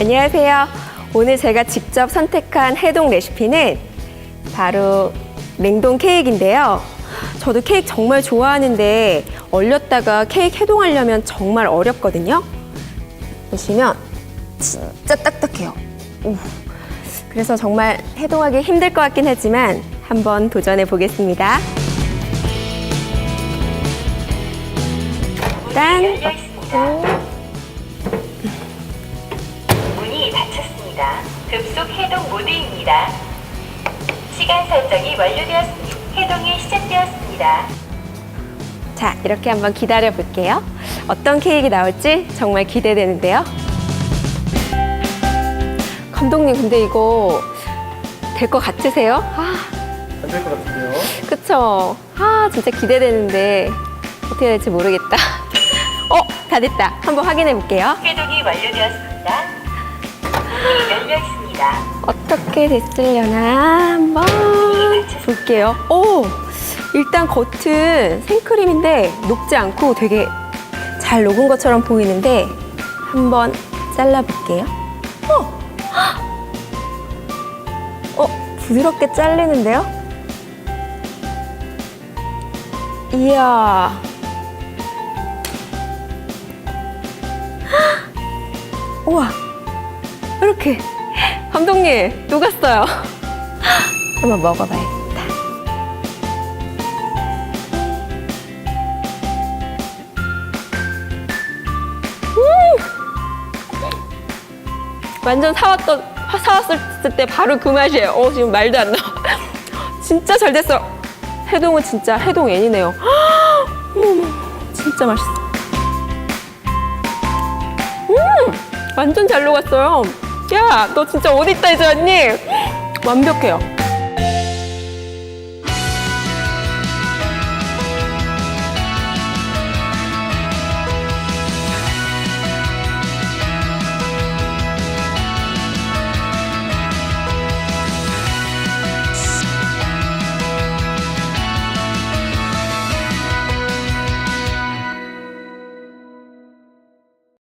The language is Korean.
안녕하세요. 오늘 제가 직접 선택한 해동 레시피는 바로 냉동 케이크인데요. 저도 케이크 정말 좋아하는데 얼렸다가 케이크 해동하려면 정말 어렵거든요. 보시면 진짜 딱딱해요. 오. 그래서 정말 해동하기 힘들 것 같긴 하지만 한번 도전해 보겠습니다. 일단 열려 닫혔습니다. 급속 해동 모드입니다. 시간 설정이 완료되었습니다. 해동이 시작되었습니다. 자, 이렇게 한번 기다려 볼게요. 어떤 케이크 나올지 정말 기대되는데요. 감독님, 근데 이거 될 것 같으세요? 아, 안 될 것 같은데요. 그쵸? 아, 진짜 기대되는데 어떻게 될지 모르겠다. 어, 다 됐다. 한번 확인해 볼게요. 해동이 완료되었습니다. 문이 열려 있습니다. 어떻게 됐으려나 한번 볼게요. 오, 일단 겉은 생크림인데 녹지 않고 되게 잘 녹은 것처럼 보이는데 한번 잘라볼게요. 어, 어, 부드럽게 잘리는데요? 이야. 우와. 이렇게 감독님 녹았어요. 한번 먹어봐야겠다. 음! 완전 사왔던 사왔을 때 바로 그 맛이에요. 어 지금 말도 안 나. 진짜 잘 됐어. 해동은 진짜 해동 애니네요. 음, 진짜 맛있어. 음, 완전 잘 녹았어요. 야, 너 진짜 어디 있다 이제 언니? 완벽해요.